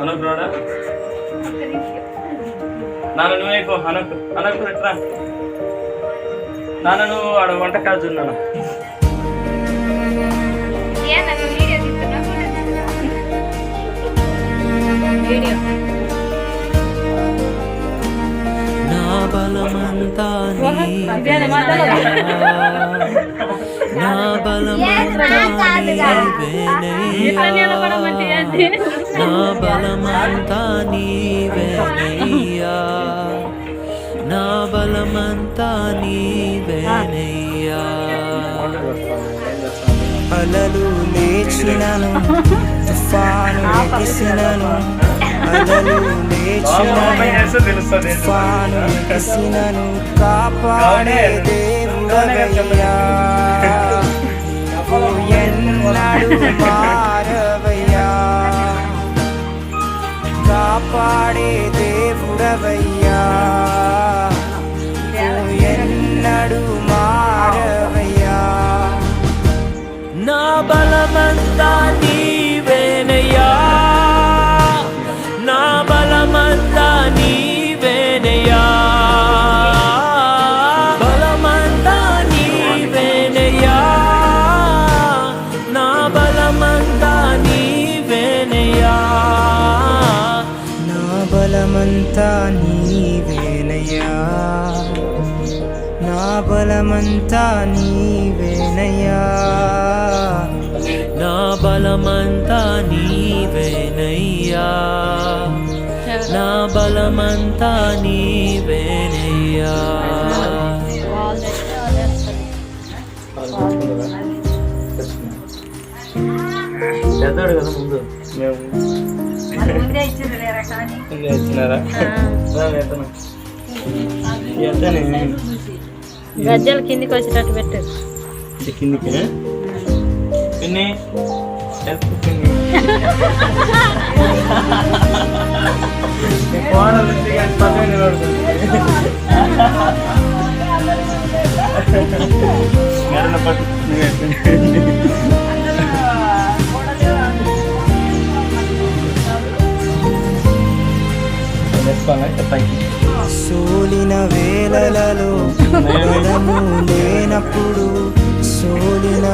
అనకు రాడా నాన్న నువ్వు అయిపో. అనకు అనకు ఎట్లా నాన్న నువ్వు ఆడ వంట కాదు నాన్న. వీడియో నా బలమంతా? నా బలమంతా నీవేనయ్యా నా బలమంతా నీవేనయ్యా అలలు లేచినను తుఫాను ఎగిసినను అలలు లేచినను తుఫాను ఎగిసినను కాపాడే கங்கையா பார்வையா காப்பாடே தேவுடவையா బలమంతా నీవేనయ్యా నా బలమంతా నీవేనయ్యా నా బలమంతా నీవేనయ్యా కదా ముందు. మేము. ఇంకా ఇచ్చినారా. ఎత్తనే. గజ్జలు కిందికి వచ్చేటట్టు పెట్టు. ఇది కిందికి పిన్ని. హెల్ప్ పిన్ని.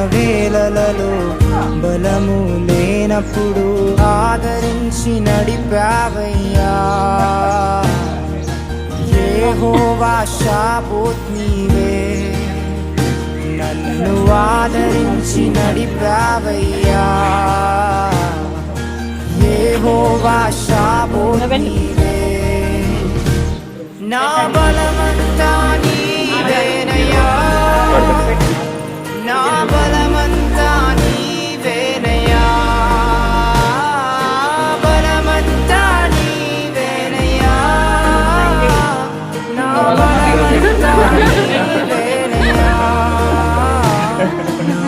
వేళలలో బలము లేనప్పుడు ఆదరించి నడిపావయ్యా. యెహోవా షాబోత్ నీవే. నన్ను ఆదరించి నడిపావయ్యా. యెహోవా షాబోత్ నీవే. నా no.